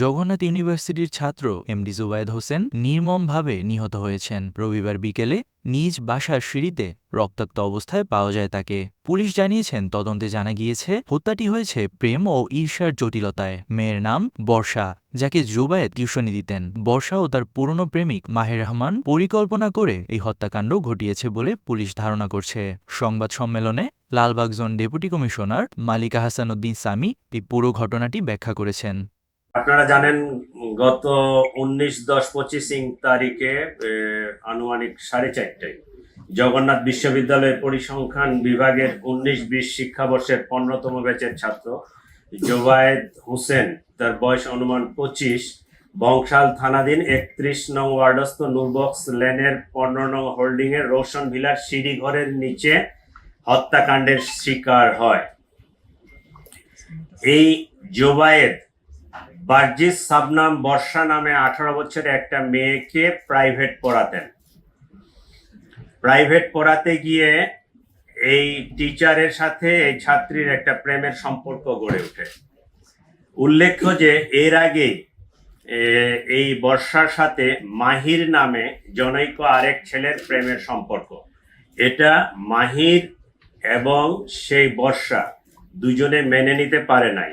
জগন্নাথ ইউনিভার্সিটির ছাত্র এমডি জুবায়েদ হোসেন নির্মমভাবে নিহত হয়েছেন। রবিবার বিকেলে নিজ বাসার সিঁড়িতে রক্তাক্ত অবস্থায় পাওয়া যায় তাকে। পুলিশ জানিয়েছেন, তদন্তে জানা গিয়েছে, হত্যাটি হয়েছে প্রেম ও ঈর্ষার জটিলতায়। মেয়ের নাম বর্ষা, যাকে জুবায়েদ টিউশনি দিতেন। বর্ষা ও তার পুরনো প্রেমিক মাহের রহমান পরিকল্পনা করে এই হত্যাকাণ্ড ঘটিয়েছে বলে পুলিশ ধারণা করছে। সংবাদ সম্মেলনে Lalbagh zone deputy commissioner Malika Hasan Uddin Sami এই পুরো ঘটনাটি ব্যাখ্যা করেছেন। আপনারা জানেন, গত উনিশ, দশ, পঁচিশ তারিখে আনুমানিক সাড়ে চারটায় জগন্নাথ বিশ্ববিদ্যালয়ের পরিসংখ্যান বিভাগের উনিশ, বিশ শিক্ষাবর্ষের পনেরোতম ব্যাচের ছাত্র জোবায়েদ হোসেন। তার বয়স অনুমান পঁচিশ। বংশাল থানাধীন একত্রিশ নং ওয়ার্ডস্থ নুরবক্স লেনের পনেরো নং হোল্ডিং এর রোশন ভিলার সিঁড়ি ঘরের নিচে হত্যাকাণ্ডের শিকার হয়। এই জোবায়েদ বার্জিস সাবনাম বর্ষা নামে আঠারো বছরের একটা মেয়েকে প্রাইভেট পড়াতেন। প্রাইভেট পড়াতে গিয়ে এই টিচারের সাথে এই ছাত্রীর একটা প্রেমের সম্পর্ক গড়ে ওঠে। উল্লেখ্য যে এর আগে এই বর্ষার সাথে মাহির নামে জনৈক আরেক ছেলের প্রেমের সম্পর্ক। এটা মাহির এবং সেই বর্ষা দুজনে মেনে নিতে পারে নাই।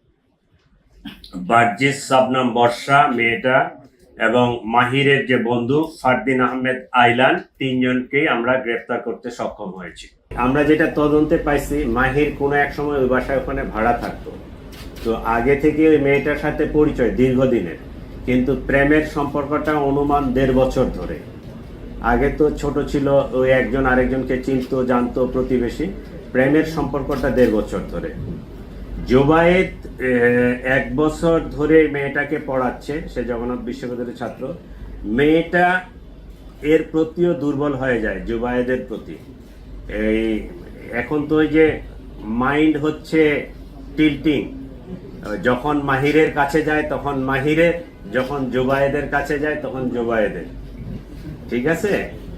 বার্জিস, সাবনাম বর্ষা, মেয়েটা এবং মাহিরের যে বন্ধু ফারদিন আহমেদ আইলান, তিনজনকেই আমরা গ্রেফতার করতে সক্ষম হয়েছি। আমরা যেটা তদন্তে পাইছি, মাহির কোনো এক সময় ওই বাসায় ওখানে ভাড়া থাকতো। তো আগে থেকে ওই মেয়েটার সাথে পরিচয় দীর্ঘদিনের। কিন্তু প্রেমের সম্পর্কটা অনুমান দেড় বছর ধরে। আগে তো ছোট ছিল ওই একজন আরেকজনকে চিনতো, জানতো প্রতিবেশী। প্রেমের সম্পর্কটা দেড় বছর ধরে। জোবায়েত এক বছর ধরে মেয়েটাকে পড়াচ্ছে, সে জগন্নাথ বিশ্ববিদ্যালয়ের ছাত্র। মেয়েটা এর প্রতিও দুর্বল হয়ে যায়, জুবায়েদের প্রতি। এই, এখন তো ওই যে মাইন্ড হচ্ছে টিল্টিং। যখন মাহিরের কাছে যায়, তখন মাহিরের যখন জুবায়েদের কাছে যায়, তখন জুবায়েদের। ঠিক আছে?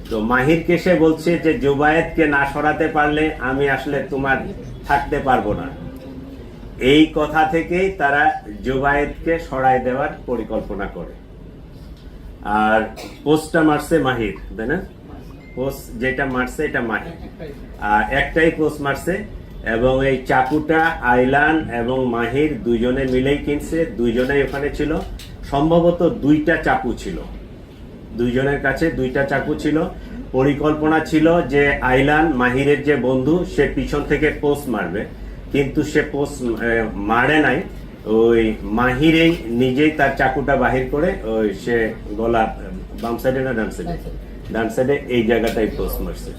তো মাহিরকে সে বলছে যে, জুবায়েদকে না সরাতে পারলে আমি আসলে তোমার থাকতে পারব না। এই কথা থেকেই তারা জুবায়েদকে সরাই দেওয়ার পরিকল্পনা করে। আর পোস্টটা মারছে মাহির, তাই না? পোস্ট যেটা মারছে এটা মাহির। আর একটাই পোস্ট মারছে এবং এই চাকুটা, আইলান এবং মাহির দুজনে মিলেই কিনছে দুইজনেই ওখানে ছিল। সম্ভবত দুইটা চাকু ছিল। দুইজনের কাছে দুইটা চাকু ছিল। পরিকল্পনা ছিল যে আইলান, মাহিরের যে বন্ধু, সে পিছন থেকে পোস্ট মারবে। কিন্তু সে পোস্ট মারে নাই। ওই মাহিরেই নিজেই তার চাকুটা বাহির করে ওই সে গলা বাম সাইডে না ডান সাইডে ডান সাইডে এই জায়গাটাই পোস্ট মারছে।